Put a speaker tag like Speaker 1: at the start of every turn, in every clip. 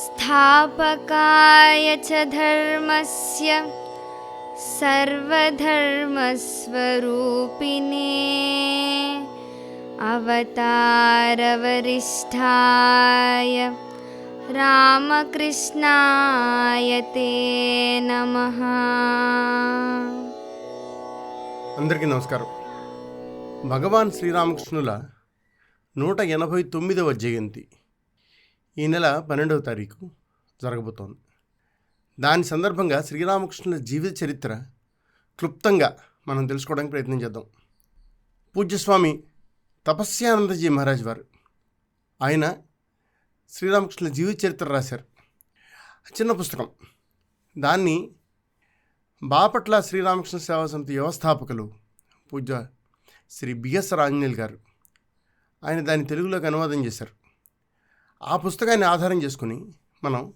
Speaker 1: स्थापकाय च धर्मस्य सर्वधर्मस्वरूपिणे अवतारवरिष्ठाय రామకృష్ణాయ తే నమః
Speaker 2: అందరికీ నమస్కారం భగవాన్ శ్రీరామకృష్ణుల నూట ఎనభై తొమ్మిదవ జయంతి ఈ నెల పన్నెండవ తారీఖు జరగబోతోంది. దాని సందర్భంగా శ్రీరామకృష్ణుల జీవిత చరిత్ర క్లుప్తంగా మనం తెలుసుకోవడానికి ప్రయత్నం చేద్దాం. పూజ్యస్వామి తపస్యానందజీ మహారాజ్ వారు ఆయన శ్రీరామకృష్ణుల జీవిత చరిత్ర రాశారు. చిన్న పుస్తకం. దాన్ని బాపట్ల శ్రీరామకృష్ణ సేవా సమితి వ్యవస్థాపకులు పూజ్య శ్రీ బిఎస్ రాంజనేల్ గారు ఆయన దాన్ని తెలుగులోకి అనువాదం చేశారు. ఆ పుస్తకాన్ని ఆధారం చేసుకుని మనం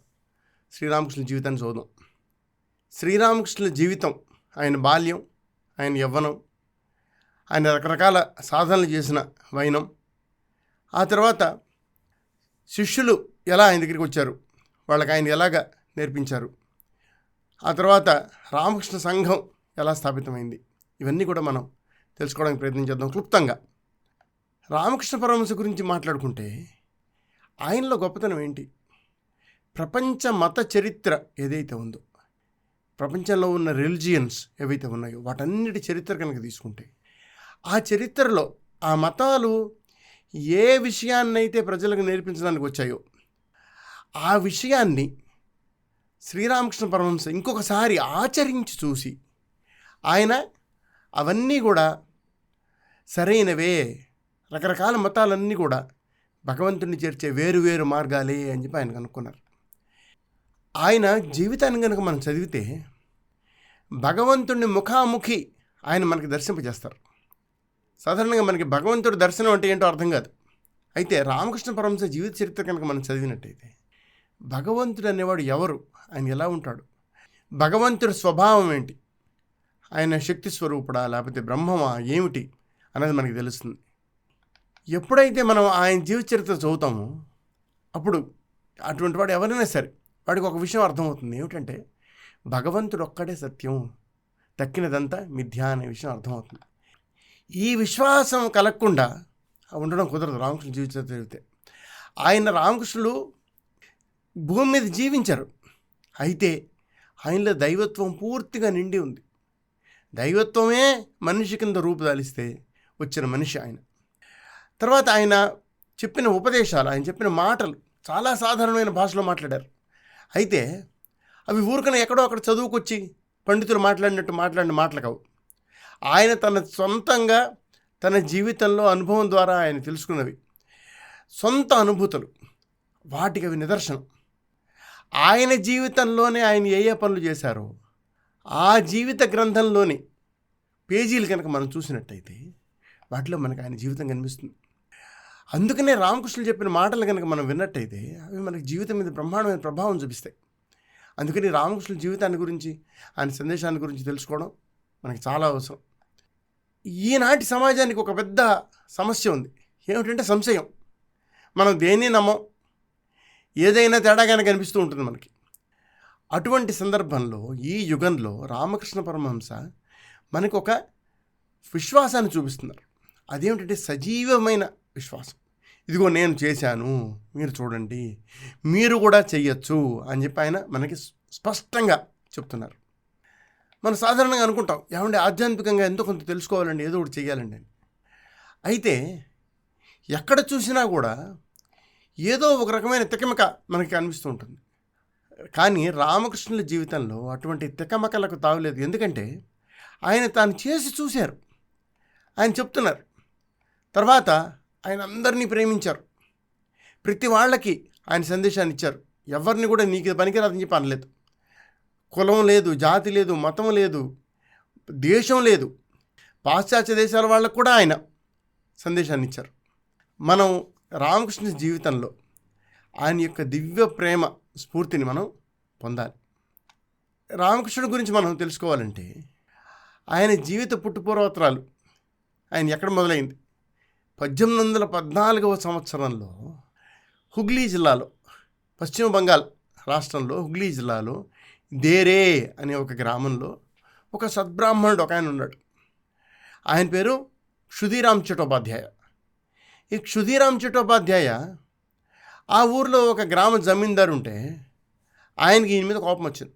Speaker 2: శ్రీరామకృష్ణ జీవితాన్ని చూద్దాం శ్రీరామకృష్ణుల జీవితం ఆయన బాల్యం ఆయన యవ్వనం ఆయన రకరకాల సాధనలు చేసిన వైనం. ఆ తర్వాత శిష్యులు ఎలా ఆయన దగ్గరికి వచ్చారు? వాళ్ళకి ఆయన ఎలాగ నేర్పించారు? ఆ తర్వాత రామకృష్ణ సంఘం ఎలా స్థాపితమైంది? ఇవన్నీ కూడా మనం తెలుసుకోవడానికి ప్రయత్నం చేద్దాం క్లుప్తంగా. రామకృష్ణ పరమహంస గురించి మాట్లాడుకుంటే ఆయనలో గొప్పతనం ఏంటి? ప్రపంచ మత చరిత్ర ఏదైతే ఉందో ప్రపంచంలో ఉన్న రిలిజియన్స్ ఏవైతే ఉన్నాయో వాటన్నిటి చరిత్ర కనుక తీసుకుంటే ఆ చరిత్రలో ఆ మతాలు ఏ విషయాన్నైతే ప్రజలకు నేర్పించడానికి వచ్చాయో ఆ విషయాన్ని శ్రీరామకృష్ణ పరమహంస ఇంకొకసారి ఆచరించి చూసి ఆయన అవన్నీ కూడా సరైనవే రకరకాల మతాలన్నీ కూడా భగవంతుడిని చేర్చే వేరు వేరు మార్గాలే అని చెప్పి ఆయన కనుక్కున్నారు. ఆయన జీవితాన్ని కనుక మనం చదివితే భగవంతుడిని ముఖాముఖి ఆయన మనకి దర్శింపజేస్తారు. సాధారణంగా మనకి భగవంతుడి దర్శనం అంటే ఏంటో అర్థం కాదు. అయితే రామకృష్ణ పరమహంస జీవిత చరిత్ర కనుక మనం చదివినట్టయితే భగవంతుడు అనేవాడు ఎవరు? ఆయన ఎలా ఉంటాడు? భగవంతుడి స్వభావం ఏంటి? ఆయన శక్తి స్వరూపుడా? లేకపోతే బ్రహ్మమా? ఏమిటి? అనేది మనకి తెలుస్తుంది. ఎప్పుడైతే మనం ఆయన జీవిత చరిత్ర చదువుతామో అప్పుడు అటువంటి వాడు ఎవరైనా సరే వాడికి ఒక విషయం అర్థమవుతుంది. ఏమిటంటే భగవంతుడు ఒక్కడే సత్యం తక్కినదంతా మిథ్య అనే విషయం అర్థమవుతుంది. ఈ విశ్వాసం కలగకుండా ఉండడం కుదరదు రామకృష్ణ జీవిత చరిత్ర ఆయన రామకృష్ణులు భూమి మీద జీవించారు. అయితే ఆయనలో దైవత్వం పూర్తిగా నిండి ఉంది. దైవత్వమే మనిషి కింద రూపుదాలిస్తే వచ్చిన మనిషి ఆయన. తర్వాత ఆయన చెప్పిన ఉపదేశాలు ఆయన చెప్పిన మాటలు చాలా సాధారణమైన భాషలో మాట్లాడారు. అయితే అవి ఊరికన ఎక్కడో అక్కడ చదువుకొచ్చి పండితులు మాట్లాడినట్టు మాట్లాడిన మాటలు కావు ఆయన తన సొంతంగా తన జీవితంలో అనుభవం ద్వారా ఆయన తెలుసుకున్నవి. సొంత అనుభూతులు వాటికి అవి నిదర్శనం. ఆయన జీవితంలోనే ఆయన ఏ ఏ పనులు చేశారో ఆ జీవిత గ్రంథంలోని పేజీలు కనుక మనం చూసినట్టయితే వాటిలో మనకు ఆయన జీవితం కనిపిస్తుంది. అందుకనే రామకృష్ణులు చెప్పిన మాటలు కనుక మనం విన్నట్టయితే అవి మనకి జీవితం మీద బ్రహ్మాండమైన ప్రభావం చూపిస్తాయి. అందుకని రామకృష్ణుల జీవితాన్ని గురించి ఆయన సందేశాన్ని గురించి తెలుసుకోవడం మనకి చాలా అవసరం. ఈనాటి సమాజానికి ఒక పెద్ద సమస్య ఉంది. ఏమిటంటే సంశయం. మనం దేన్ని నమ్మం? ఏదైనా తేడాగానే కనిపిస్తూ ఉంటుంది మనకి. అటువంటి సందర్భంలో ఈ యుగంలో రామకృష్ణ పరమహంస మనకు ఒక విశ్వాసాన్ని చూపిస్తున్నారు. అదేమిటంటే సజీవమైన విశ్వాసం. ఇదిగో నేను చేశాను మీరు చూడండి మీరు కూడా చెయ్యొచ్చు అని చెప్పి ఆయన మనకి స్పష్టంగా చెప్తున్నారు. మనం సాధారణంగా అనుకుంటాం ఏమంటే ఆధ్యాత్మికంగా ఎంతో కొంత తెలుసుకోవాలండి ఏదో ఒకటి చేయాలండి అని. అయితే ఎక్కడ చూసినా కూడా ఏదో ఒక రకమైన తికమక మనకి అనిపిస్తూ ఉంటుంది. కానీ రామకృష్ణుల జీవితంలో అటువంటి తికమకలకు తావలేదు. ఎందుకంటే ఆయన తాను చేసి చూశారు. ఆయన చెప్తున్నారు. తర్వాత ఆయన అందరినీ ప్రేమించారు. ప్రతి వాళ్ళకి ఆయన సందేశాన్ని ఇచ్చారు. ఎవరిని కూడా నీకు పనికిరాదని చెప్పి అనలేదు. కులం లేదు జాతి లేదు మతం లేదు దేశం లేదు. పాశ్చాత్య దేశాల వాళ్ళకు కూడా ఆయన సందేశాన్ని ఇచ్చారు. మనం రామకృష్ణ జీవితంలో ఆయన యొక్క దివ్య ప్రేమ స్ఫూర్తిని మనం పొందాలి. రామకృష్ణుడి గురించి మనం తెలుసుకోవాలంటే ఆయన జీవిత పుట్టుపూర్వోత్తరాలు ఆయన ఎక్కడ మొదలైంది? పద్దెనిమిది వందల పద్నాలుగవ సంవత్సరంలో హుగ్లీ జిల్లాలో పశ్చిమ బంగాల్ రాష్ట్రంలో హుగ్లీ జిల్లాలో దేరే అనే ఒక గ్రామంలో ఒక సద్బ్రాహ్మణుడు ఒక ఆయన ఉన్నాడు. ఆయన పేరు క్షుదీరామ్ చటోపాధ్యాయ. ఈ క్షుదీరామ్ చటోపాధ్యాయ ఆ ఊర్లో ఒక గ్రామ జమీందారు ఉంటే ఆయనకి ఈయన మీద కోపం వచ్చింది.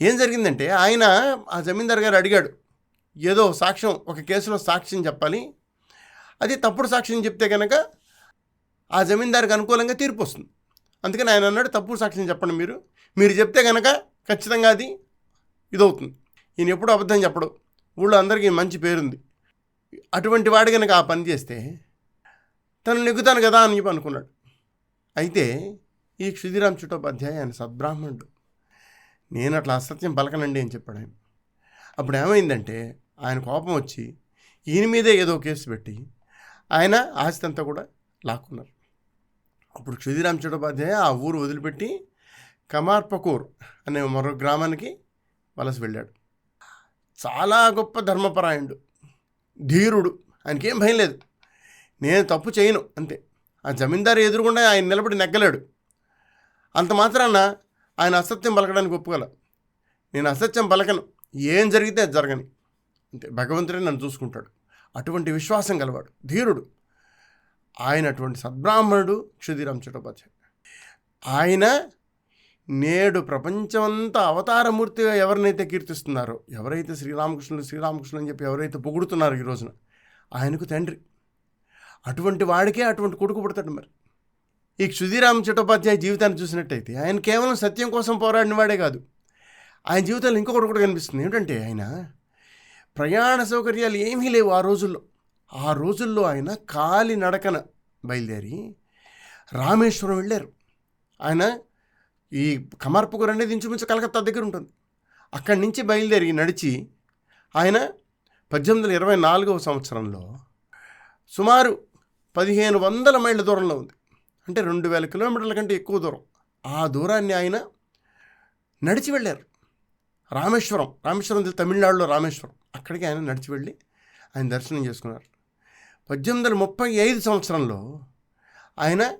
Speaker 2: ఏం జరిగిందంటే ఆయన ఆ జమీందార్ గారు అడిగాడు ఏదో సాక్ష్యం ఒక కేసులో సాక్ష్యం చెప్పాలి అది తప్పుడు సాక్ష్యం చెప్తే కనుక ఆ జమీందారికి అనుకూలంగా తీర్పు వస్తుంది. అందుకని ఆయన అన్నాడు తప్పుడు సాక్ష్యం చెప్పండి మీరు. మీరు చెప్తే కనుక ఖచ్చితంగా అది ఇదవుతుంది. ఈయన ఎప్పుడు అబద్ధం చెప్పడు. ఊళ్ళో అందరికీ మంచి పేరుంది. అటువంటి వాడు కనుక ఆ పని చేస్తే తను నెగ్గుతాను కదా అని చెప్పి అనుకున్నాడు. అయితే ఈ క్షుదిరామ్ చుట్టోపాధ్యాయ ఆయన సద్బ్రాహ్మణుడు. నేను అట్లా అసత్యం పలకనండి అని చెప్పాడు ఆయన. అప్పుడు ఏమైందంటే ఆయన కోపం వచ్చి ఈయన మీదే ఏదో కేసు పెట్టి ఆయన ఆస్తి అంతా కూడా లాక్కున్నారు. అప్పుడు క్షుదిరామ్ చటోపాధ్యాయ ఆ ఊరు వదిలిపెట్టి కమార్పకూర్ అనే మరో గ్రామానికి వలస వెళ్ళాడు. చాలా గొప్ప ధర్మపరాయణుడు ధీరుడు. ఆయనకేం భయం లేదు. నేను తప్పు చేయను అంతే. ఆ జమీందారు ఎదురుగుండా ఆయన నిలబడి నెగ్గలేడు. అంత మాత్రాన ఆయన అసత్యం పలకడానికి ఒప్పుకోల. నేను అసత్యం పలకను. ఏం జరిగితే అది జరగని. అంతే భగవంతుడే నన్ను చూసుకుంటాడు. అటువంటి విశ్వాసం గలవాడు ధీరుడు. ఆయన అటువంటి సద్బ్రాహ్మణుడు క్షుదిరామ్ చటోపాధ్యాయుడు ఆయన నేడు ప్రపంచమంతా అవతారమూర్తిగా ఎవరినైతే కీర్తిస్తున్నారో ఎవరైతే శ్రీరామకృష్ణుడు శ్రీరామకృష్ణుడు అని చెప్పి ఎవరైతే పొగుడుతున్నారో ఈ రోజున ఆయనకు తండ్రి. అటువంటి వాడికే అటువంటి కొడుకు పుడతాడు మరి. ఈ క్షుదిరామ్ చటోపాధ్యాయ జీవితాన్ని చూసినట్టయితే ఆయన కేవలం సత్యం కోసం పోరాడిన వాడే కాదు. ఆయన జీవితంలో ఇంకొకటి కూడా కనిపిస్తుంది. ఏంటంటే ఆయన ప్రయాణ సౌకర్యాలు ఏమీ లేవు ఆ రోజుల్లో. ఆ రోజుల్లో ఆయన కాలి నడకన బయలుదేరి రామేశ్వరం వెళ్ళారు. ఆయన ఈ కమార్పుకూర్ అనేది ఇంచుమించు కలకత్తా దగ్గర ఉంటుంది. అక్కడి నుంచి బయలుదేరి నడిచి ఆయన పద్దెనిమిది వందల ఇరవై నాలుగవ సంవత్సరంలో సుమారు పదిహేను వందల మైళ్ళ దూరంలో ఉంది. అంటే రెండు వేల కిలోమీటర్ల కంటే ఎక్కువ దూరం. ఆ దూరాన్ని ఆయన నడిచి వెళ్ళారు. రామేశ్వరం రామేశ్వరం తమిళనాడులో రామేశ్వరం. అక్కడికి ఆయన నడిచి వెళ్ళి ఆయన దర్శనం చేసుకున్నారు. పద్దెనిమిది వందల ముప్పై ఐదు సంవత్సరంలో ఆయన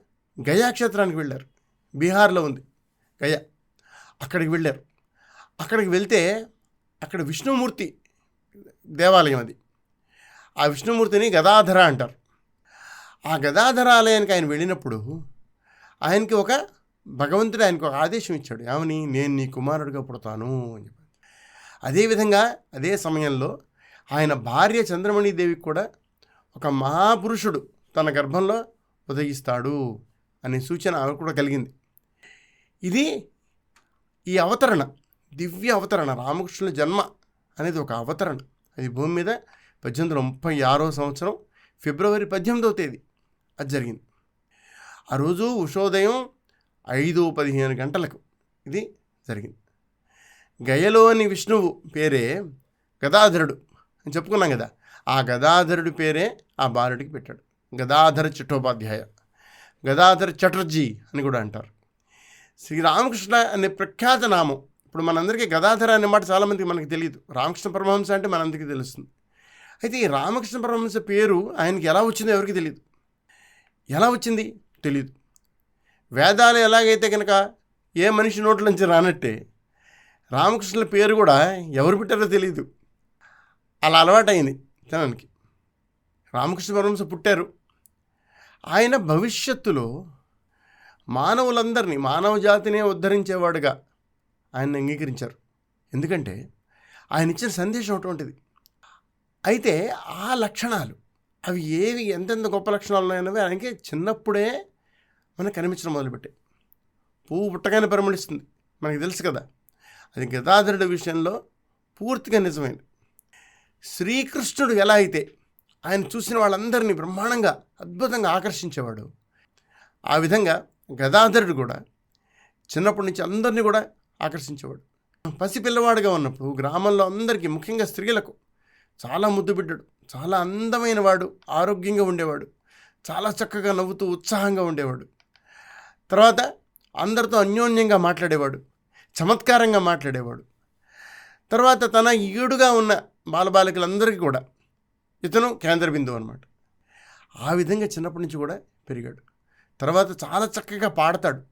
Speaker 2: గయా క్షేత్రానికి వెళ్ళారు. బీహార్లో ఉంది గయా. అక్కడికి వెళ్ళారు. అక్కడికి వెళ్తే అక్కడ విష్ణుమూర్తి దేవాలయం అది. ఆ విష్ణుమూర్తిని గదాధర అంటారు. ఆ గదాధర ఆలయానికి ఆయన వెళ్ళినప్పుడు ఆయనకి ఒక భగవంతుడు ఆయనకు ఒక ఆదేశం ఇచ్చాడు. ఏమని? నేను నీ కుమారుడిగా పుడతాను అని చెప్పి. అదేవిధంగా అదే సమయంలో ఆయన భార్య చంద్రమణిదేవికి కూడా ఒక మహాపురుషుడు తన గర్భంలో ఉదయిస్తాడు అనే సూచన ఆమె కూడా కలిగింది. ఇది ఈ అవతరణ దివ్య అవతరణ రామకృష్ణుల జన్మ అనేది ఒక అవతరణ. అది భూమి మీద పద్దెనిమిది వందల ముప్పై ఆరో సంవత్సరం ఫిబ్రవరి పద్దెనిమిదవ తేదీ అది జరిగింది. ఆ రోజు ఉషోదయం ఐదు పదిహేను గంటలకు ఇది జరిగింది. గయలోని విష్ణువు పేరే గదాధరుడు అని చెప్పుకున్నాం కదా. ఆ గదాధరుడి పేరే ఆ బాలుడికి పెట్టాడు. గదాధర చట్టోపాధ్యాయ గదాధర చటర్జీ అని కూడా అంటారు. శ్రీరామకృష్ణ అనే ప్రఖ్యాత నామం ఇప్పుడు మనందరికీ గదాధర అనే మాట చాలామందికి మనకి తెలియదు. రామకృష్ణ పరమహంస అంటే మనందరికీ తెలుస్తుంది. అయితే ఈ రామకృష్ణ పరమహంస పేరు ఆయనకి ఎలా వచ్చిందో ఎవరికి తెలియదు ఎలా వచ్చింది? తెలియదు వేదాలు ఎలాగైతే కనుక ఏ మనిషి నోట్ల నుంచి రానట్టే రామకృష్ణుల పేరు కూడా ఎవరు పెట్టారో తెలియదు అలా అలవాటైంది జనానికి. రామకృష్ణ పరమహంస పుట్టారు. ఆయన భవిష్యత్తులో మానవులందరినీ మానవ జాతినే ఉద్ధరించేవాడుగా ఆయన అంగీకరించారు. ఎందుకంటే ఆయన ఇచ్చిన సందేశం అటువంటిది. అయితే ఆ లక్షణాలు అవి ఏవి ఎంతెంత గొప్ప లక్షణాలు ఉన్నాయన్నవి ఆయనకి చిన్నప్పుడే మనకు కనిపించడం మొదలుపెట్టాయి. పువ్వు పుట్టగానే పరిమళిస్తుంది. మనకి తెలుసు కదా. అది గదాధరుడి విషయంలో పూర్తిగా నిజమైంది. శ్రీకృష్ణుడు ఎలా అయితే ఆయన చూసిన వాళ్ళందరినీ బ్రహ్మాండంగా అద్భుతంగా ఆకర్షించేవాడు ఆ విధంగా గదాధరుడు కూడా చిన్నప్పటి నుంచి అందరినీ కూడా ఆకర్షించేవాడు. పసిపిల్లవాడుగా ఉన్నప్పుడు గ్రామంలో అందరికీ ముఖ్యంగా స్త్రీలకు చాలా ముద్దు బిడ్డడు చాలా అందమైన వాడు ఆరోగ్యంగా ఉండేవాడు. చాలా చక్కగా నవ్వుతూ ఉత్సాహంగా ఉండేవాడు. తర్వాత అందరితో అన్యోన్యంగా మాట్లాడేవాడు చమత్కారంగా మాట్లాడేవాడు. తర్వాత తన ఈడుగా ఉన్న బాలబాలికలందరికీ కూడా ఇతను కేంద్ర బిందువు అనమాట ఆ విధంగా చిన్నప్పటి నుంచి కూడా పెరిగాడు. తర్వాత చాలా చక్కగా పాడతాడు.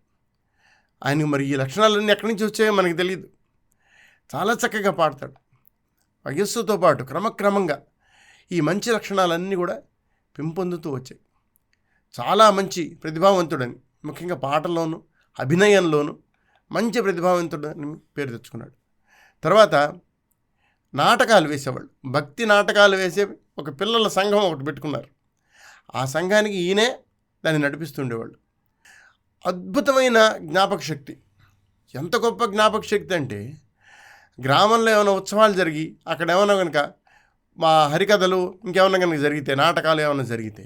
Speaker 2: ఆయనకు మరి ఈ లక్షణాలన్నీ ఎక్కడి నుంచి వచ్చాయో మనకి తెలియదు చాలా చక్కగా పాడతాడు. వయస్సుతో పాటు క్రమక్రమంగా ఈ మంచి లక్షణాలన్నీ కూడా పెంపొందుతూ వచ్చాయి. చాలా మంచి ప్రతిభావంతుడని. ముఖ్యంగా పాటల్లోనూ అభినయంలోనూ మంచి ప్రతిభావంతుడని పేరు తెచ్చుకున్నాడు. తర్వాత నాటకాలు వేసేవాళ్ళు. భక్తి నాటకాలు వేసే ఒక పిల్లల సంఘం ఒకటి పెట్టుకున్నారు. ఆ సంఘానికి ఈయనే దాన్ని నడిపిస్తుండేవాళ్ళు అద్భుతమైన జ్ఞాపక శక్తి. ఎంత గొప్ప జ్ఞాపక శక్తి అంటే గ్రామంలో ఏమైనా ఉత్సవాలు జరిగి అక్కడ ఏమైనా కనుక మా హరికథలు ఇంకేమైనా కనుక జరిగితే నాటకాలు ఏమైనా జరిగితే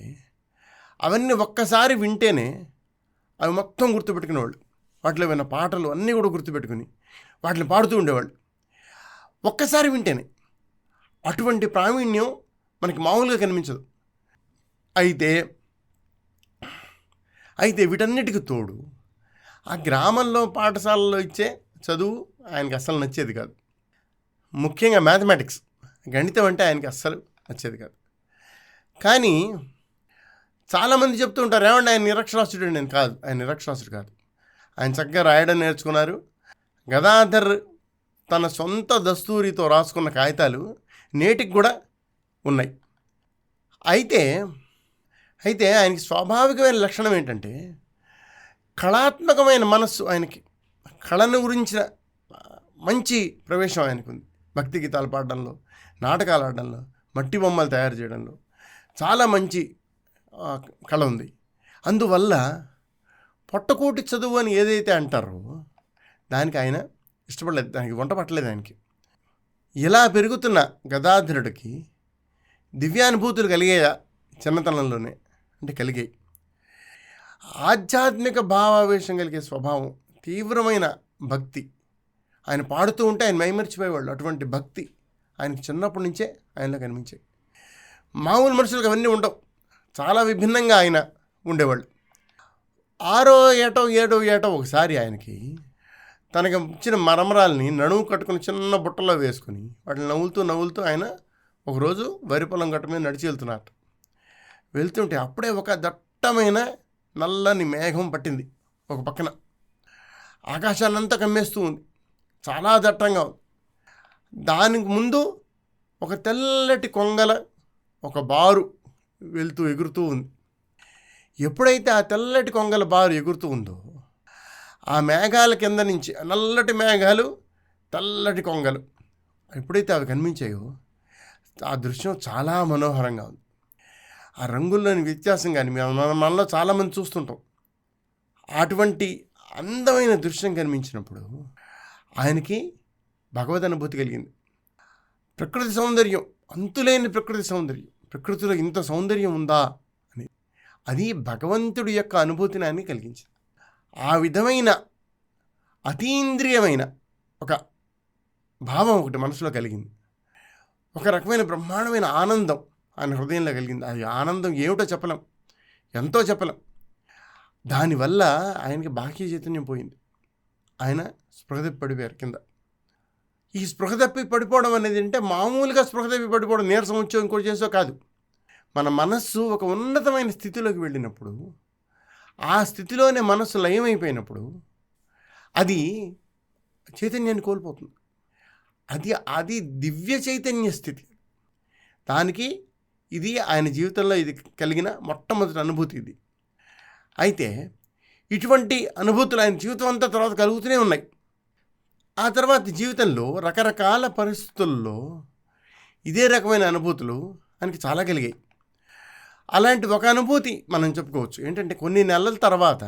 Speaker 2: అవన్నీ ఒక్కసారి వింటేనే అవి మొత్తం గుర్తుపెట్టుకునేవాళ్ళు. వాటిలో విన్న పాటలు అన్నీ కూడా గుర్తుపెట్టుకుని వాటిని పాడుతూ ఉండేవాళ్ళు. ఒక్కసారి వింటేనే అటువంటి ప్రావీణ్యం మనకి మామూలుగా కనిపించదు. అయితే అయితే వీటన్నిటికి తోడు ఆ గ్రామంలో పాఠశాలలో ఇచ్చే చదువు ఆయనకి అస్సలు నచ్చేది కాదు. ముఖ్యంగా మ్యాథమెటిక్స్ గణితం అంటే ఆయనకి అస్సలు నచ్చేది కాదు. కానీ చాలామంది చెప్తూ ఉంటారు ఏమండి ఆయన నిరక్షరాస్యుడు నేను కాదు ఆయన నిరక్షరాస్యుడు కాదు. ఆయన చక్కగా రాయడం నేర్చుకున్నారు. గదాధర్ తన సొంత దస్తూరితో రాసుకున్న కాగితాలు నేటికి కూడా ఉన్నాయి. అయితే అయితే ఆయనకి స్వాభావికమైన లక్షణం ఏంటంటే కళాత్మకమైన మనస్సు ఆయనకి కళను గురించిన మంచి ప్రవేశం ఆయనకు ఉంది భక్తి గీతాలు పాడడంలో నాటకాలు ఆడడంలో మట్టి బొమ్మలు తయారు చేయడంలో చాలా మంచి కళ ఉంది. అందువల్ల పొట్టకూటి చదువు అని ఏదైతే అంటారో దానికి ఆయన ఇష్టపడలేదు దానికి వంట పట్టలేదు ఆయనకి. ఇలా పెరుగుతున్న గదాధరుడికి దివ్యానుభూతులు కలిగాయా చిన్నతనంలోనే అంటే కలిగాయి ఆధ్యాత్మిక భావావేశం కలిగే స్వభావం తీవ్రమైన భక్తి ఆయన పాడుతూ ఉంటే ఆయన మైమర్చిపోయేవాళ్ళు. అటువంటి భక్తి ఆయనకి చిన్నప్పటి నుంచే ఆయనలో కనిపించాయి మామూలు మనుషులకు అవన్నీ ఉండవు. చాలా విభిన్నంగా ఆయన ఉండేవాళ్ళు. ఆరో ఏటో ఏడో ఏటో ఒకసారి ఆయనకి తనకి ఇచ్చిన మరమరాల్ని నడుము కట్టుకుని చిన్న బుట్టలో వేసుకుని వాటిని నవ్వులుతూ నవ్వులుతూ ఆయన ఒకరోజు వరి పొలం గట్ట మీద నడిచి వెళ్తున్నారు వెళ్తుంటే అప్పుడే ఒక దట్టమైన నల్లని మేఘం పట్టింది ఒక పక్కన. ఆకాశాన్నంతా కమ్మేస్తూ ఉంది. చాలా దట్టంగా ఉంది. దానికి ముందు ఒక తెల్లటి కొంగల ఒక బారు వెళ్తూ ఎగురుతూ ఉంది. ఎప్పుడైతే ఆ తెల్లటి కొంగల బారు ఎగురుతూ ఉందో ఆ మేఘాల కింద నుంచి నల్లటి మేఘాలు తెల్లటి కొంగలు ఎప్పుడైతే అవి కనిపించాయో ఆ దృశ్యం చాలా మనోహరంగా ఉంది. ఆ రంగుల్లోని వ్యత్యాసం కానీ మన- మనలో చాలామంది చూస్తుంటాం. అటువంటి అందమైన దృశ్యం కనిపించినప్పుడు ఆయనకి భగవద్ అనుభూతి కలిగింది. ప్రకృతి సౌందర్యం అంతులేని ప్రకృతి సౌందర్యం. ప్రకృతిలో ఇంత సౌందర్యం ఉందా అని. అది భగవంతుడి యొక్క అనుభూతిని ఆయన కలిగించింది. ఆ విధమైన అతీంద్రియమైన ఒక భావం ఒకటి మనసులో కలిగింది. ఒక రకమైన బ్రహ్మాండమైన ఆనందం ఆయన హృదయంలో కలిగింది. అది ఆనందం ఏమిటో చెప్పలేం. ఎంతో చెప్పలేం. దానివల్ల ఆయనకి బాహ్య చైతన్యం పోయింది. ఆయన స్పృహ పడిపోయారు కింద. ఈ స్పృహ తప్పి పడిపోవడం అనేది అంటే మామూలుగా స్పృహ తప్పి పడిపోవడం నీరసం వచ్చో ఇంకోటి చేసో కాదు. మన మనస్సు ఒక ఉన్నతమైన స్థితిలోకి వెళ్ళినప్పుడు ఆ స్థితిలోనే మనస్సు లయమైపోయినప్పుడు అది చైతన్యాన్ని కోల్పోతుంది. అది అది దివ్య చైతన్య స్థితి. దానికి ఇది ఆయన జీవితంలో ఇది కలిగిన మొట్టమొదటి అనుభూతి ఇది. అయితే ఇటువంటి అనుభూతులు ఆయన జీవితం అంతా తర్వాత కలుగుతూనే ఉన్నాయి. ఆ తర్వాత జీవితంలో రకరకాల పరిస్థితుల్లో ఇదే రకమైన అనుభూతులు ఆయనకి చాలా కలిగాయి. అలాంటి ఒక అనుభూతి మనం చెప్పుకోవచ్చు. ఏంటంటే కొన్ని నెలల తర్వాత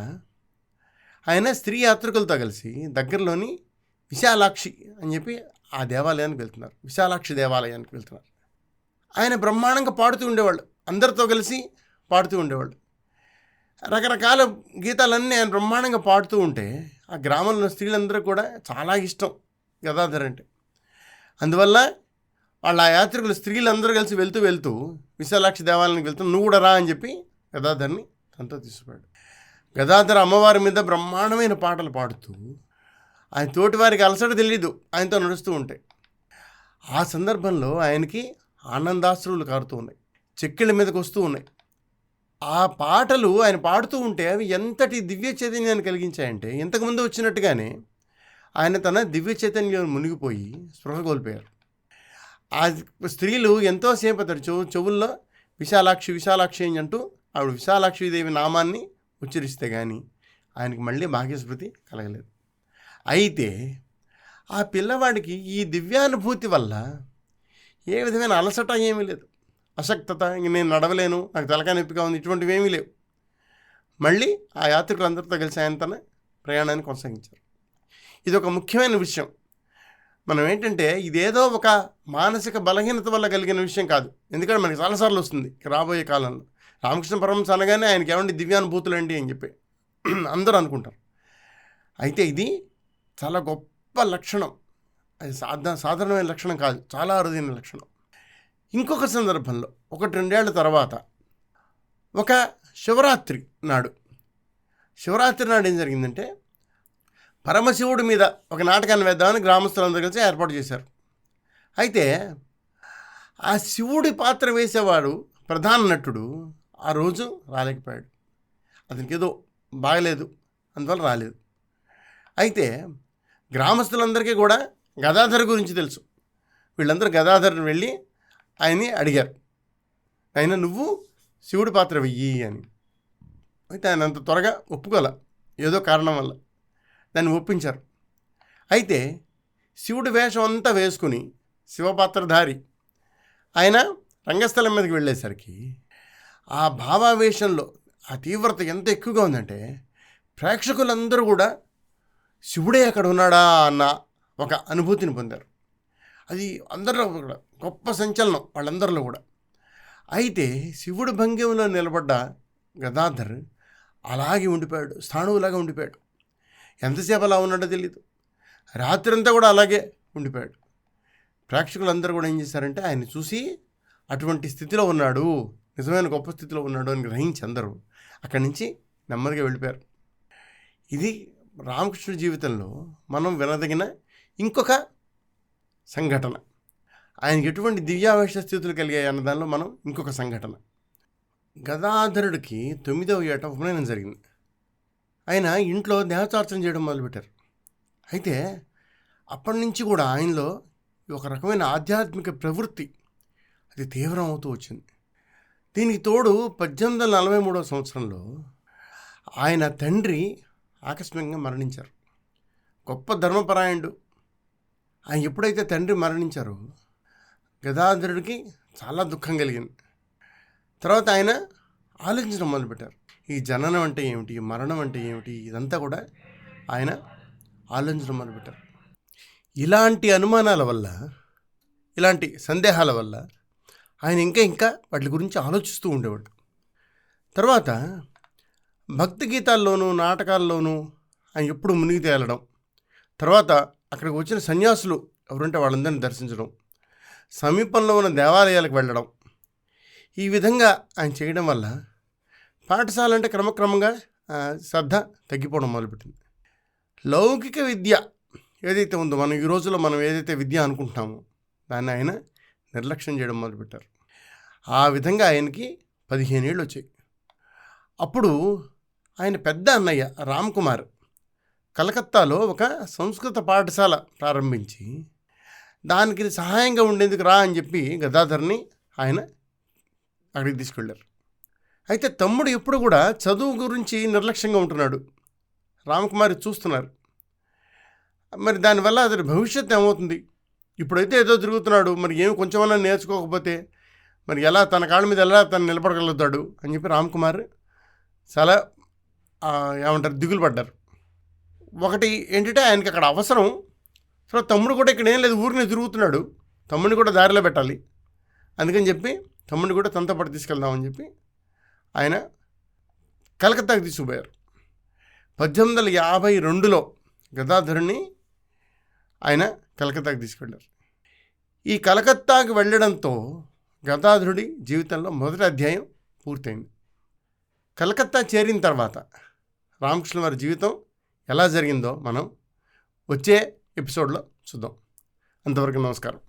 Speaker 2: ఆయన స్త్రీ యాత్రికులతో కలిసి దగ్గరలోని విశాలాక్షి అని చెప్పి ఆ దేవాలయానికి వెళ్తున్నారు. విశాలాక్షి దేవాలయానికి వెళ్తున్నారు. ఆయన బ్రహ్మాండంగా పాడుతూ ఉండేవాళ్ళు. అందరితో కలిసి పాడుతూ ఉండేవాళ్ళు. రకరకాల గీతాలన్నీ ఆయన బ్రహ్మాండంగా పాడుతూ ఉంటే ఆ గ్రామంలో స్త్రీలందరూ కూడా చాలా ఇష్టం గదాధర్ అంటే. అందువల్ల వాళ్ళ ఆ యాత్రికులు స్త్రీలందరూ కలిసి వెళ్తూ వెళ్తూ విశాలాక్షి దేవాలయానికి వెళ్తూ నువ్వు కూడా రా అని చెప్పి గదాధర్ని తనతో తీసుకుపోయాడు. గదాధర్ అమ్మవారి మీద బ్రహ్మాండమైన పాటలు పాడుతూ ఆయన తోటి వారికి అలసట తెలియదు ఆయనతో నడుస్తూ ఉంటాయి ఆ సందర్భంలో ఆయనకి ఆనందాశ్రువులు కారుతూ ఉన్నాయి. చెక్కిళ్ళ మీదకి వస్తూ ఉన్నాయి. ఆ పాటలు ఆయన పాడుతూ ఉంటే అవి ఎంతటి దివ్య చైతన్యాన్ని కలిగించాయంటే ఇంతకుముందు వచ్చినట్టుగానే ఆయన తన దివ్య చైతన్యం మునిగిపోయి స్పృహ కోల్పోయారు. ఆ స్త్రీలు ఎంతోసేపు అతడు చెవు చెవుల్లో విశాలాక్షి విశాలాక్షి అని అంటూ ఆవిడ విశాలాక్షిదేవి నామాన్ని ఉచ్చరిస్తే కానీ ఆయనకి మళ్ళీ భాగ్యస్మృతి కలగలేదు. అయితే ఆ పిల్లవాడికి ఈ దివ్యానుభూతి వల్ల ఏ విధమైన అలసట ఏమీ లేదు. అశక్తత ఇంక నేను నడవలేను నాకు తలకాయ నొప్పిగా ఉంది ఇటువంటివి ఏమీ లేవు. మళ్ళీ ఆ యాత్రికులందరితో కలిసి ఆయన తన ప్రయాణాన్ని కొనసాగించారు. ఇది ఒక ముఖ్యమైన విషయం. మనం ఏంటంటే ఇదేదో ఒక మానసిక బలహీనత వల్ల కలిగిన విషయం కాదు. ఎందుకంటే మనకి చాలాసార్లు వస్తుంది రాబోయే కాలంలో. రామకృష్ణ పరమహంస అనగానే ఆయనకి ఏమండి దివ్యానుభూతులు అండి అని చెప్పి అందరూ అనుకుంటారు. అయితే ఇది చాలా గొప్ప లక్షణం. అది సాధ సాధారణమైన లక్షణం కాదు చాలా అరుదైన లక్షణం. ఇంకొక సందర్భంలో ఒకటి రెండేళ్ళ తర్వాత ఒక శివరాత్రి నాడు. శివరాత్రి నాడు ఏం జరిగిందంటే పరమశివుడి మీద ఒక నాటకాన్ని వేద్దామని గ్రామస్తులందరూ కలిసి ఏర్పాటు చేశారు. అయితే ఆ శివుడి పాత్ర వేసేవాడు ప్రధాన నటుడు ఆ రోజు రాలేకపోయాడు. అతనికి ఏదో బాగలేదు అందువల్ల రాలేదు. అయితే గ్రామస్తులందరికీ కూడా గదాధర్ గురించి తెలుసు. వీళ్ళందరూ గదాధర్ని వెళ్ళి ఆయన్ని అడిగారు. ఆయన నువ్వు శివుడి పాత్ర వెయ్యి అని. అయితే ఆయన అంత త్వరగా ఒప్పుకోల. ఏదో కారణం వల్ల దాన్ని ఒప్పించారు. అయితే శివుడి వేషం అంతా వేసుకుని శివపాత్రధారి ఆయన రంగస్థలం మీదకి వెళ్ళేసరికి ఆ భావావేశంలో ఆ తీవ్రత ఎంత ఎక్కువగా ఉందంటే ప్రేక్షకులందరూ కూడా శివుడే అక్కడ ఉన్నాడా అన్న ఒక అనుభూతిని పొందారు. అది అందరిలో కూడా గొప్ప సంచలనం వాళ్ళందరిలో కూడా. అయితే శివుడు భంగిమలో నిలబడ్డ గదాధర్ అలాగే ఉండిపోయాడు స్థాణువులాగా ఉండిపోయాడు. ఎంతసేపు అలా ఉన్నాడో తెలియదు రాత్రంతా కూడా అలాగే ఉండిపోయాడు. ప్రేక్షకులందరూ కూడా ఏం చేశారంటే ఆయన చూసి అటువంటి స్థితిలో ఉన్నాడు నిజమైన గొప్ప స్థితిలో ఉన్నాడు అని గ్రహించి అందరూ అక్కడి నుంచి నెమ్మదిగా వెళ్ళిపోయారు. ఇది రామకృష్ణుడి జీవితంలో మనం వినదగిన ఇంకొక సంఘటన. ఆయనకి ఎటువంటి దివ్యావేశ స్థితులు కలిగాయి అన్న దానిలో మనం ఇంకొక సంఘటన. గదాధరుడికి తొమ్మిదవ ఏట ఉపనయనం జరిగింది. ఆయన ఇంట్లో దేవతార్చన చేయడం మొదలుపెట్టారు. అయితే అప్పటి నుంచి కూడా ఆయనలో ఒక రకమైన ఆధ్యాత్మిక ప్రవృత్తి అది తీవ్రం అవుతూ వచ్చింది. దీనికి తోడు పద్దెనిమిది వందల నలభై మూడవ సంవత్సరంలో ఆయన తండ్రి ఆకస్మికంగా మరణించారు. గొప్ప ధర్మపరాయణుడు. ఆయన ఎప్పుడైతే తండ్రి మరణించారో గదాధరుడికి చాలా దుఃఖం కలిగింది. తర్వాత ఆయన ఆలోచించడం మొదలుపెట్టారు. ఈ జననం అంటే ఏమిటి? మరణం అంటే ఏమిటి? ఇదంతా కూడా ఆయన ఆలోచించడం మొదలుపెట్టారు. ఇలాంటి అనుమానాల వల్ల ఇలాంటి సందేహాల వల్ల ఆయన ఇంకా ఇంకా వాటి గురించి ఆలోచిస్తూ ఉండేవాడు. తర్వాత భక్తి గీతాల్లోనూ నాటకాల్లోనూ ఆయన ఎప్పుడు మునిగి తేలడం తర్వాత అక్కడికి వచ్చిన సన్యాసులు ఎవరుంటే వాళ్ళందరినీ దర్శించడం సమీపంలో ఉన్న దేవాలయాలకు వెళ్ళడం. ఈ విధంగా ఆయన చేయడం వల్ల పాఠశాల అంటే క్రమక్రమంగా శ్రద్ధ తగ్గిపోవడం మొదలుపెట్టింది. లౌకిక విద్య ఏదైతే ఉందో మనం ఈ రోజుల్లో మనం ఏదైతే విద్య అనుకుంటున్నామో దాన్ని ఆయన నిర్లక్ష్యం చేయడం మొదలుపెట్టారు. ఆ విధంగా ఆయనకి పదిహేను ఏళ్ళు వచ్చాయి అప్పుడు ఆయన పెద్ద అన్నయ్య రామ్ కుమార్ కలకత్తాలో ఒక సంస్కృత పాఠశాల ప్రారంభించి దానికి సహాయంగా ఉండేందుకు రా అని చెప్పి గదాధర్ని ఆయన అక్కడికి తీసుకెళ్ళారు. అయితే తమ్ముడు ఎప్పుడు కూడా చదువు గురించి నిర్లక్ష్యంగా ఉంటున్నాడు. రామకుమారి చూస్తున్నారు. మరి దానివల్ల అతని భవిష్యత్తు ఏమవుతుంది? ఇప్పుడైతే ఏదో తిరుగుతున్నాడు. మరి ఏమి కొంచెమన్నా నేర్చుకోకపోతే మరి ఎలా తన కాళ్ళ మీద ఎలా తను నిలబడగలుగుతాడు అని చెప్పి రామ్కుమార్ చాలా ఏమంటారు దిగులు పడ్డారు. ఒకటి ఏంటంటే ఆయనకి అక్కడ అవసరం. సో తమ్ముడు కూడా ఇక్కడ ఏం లేదు ఊరిని తిరుగుతున్నాడు. తమ్ముడిని కూడా దారిలో పెట్టాలి. అందుకని చెప్పి తమ్ముడిని కూడా తనతో పాటు తీసుకెళ్దామని చెప్పి ఆయన కలకత్తాకి తీసుకుపోయారు. పద్దెనిమిది వందల యాభై రెండులో గదాధరుని ఆయన కలకత్తాకి తీసుకెళ్ళారు ఈ కలకత్తాకి వెళ్ళడంతో గదాధరుడి జీవితంలో మొదటి అధ్యాయం పూర్తయింది. కలకత్తా చేరిన తర్వాత రామకృష్ణ వారి జీవితం ఎలా జరిగిందో మనం వచ్చే ఎపిసోడ్లో చూద్దాం. అంతవరకు నమస్కారం.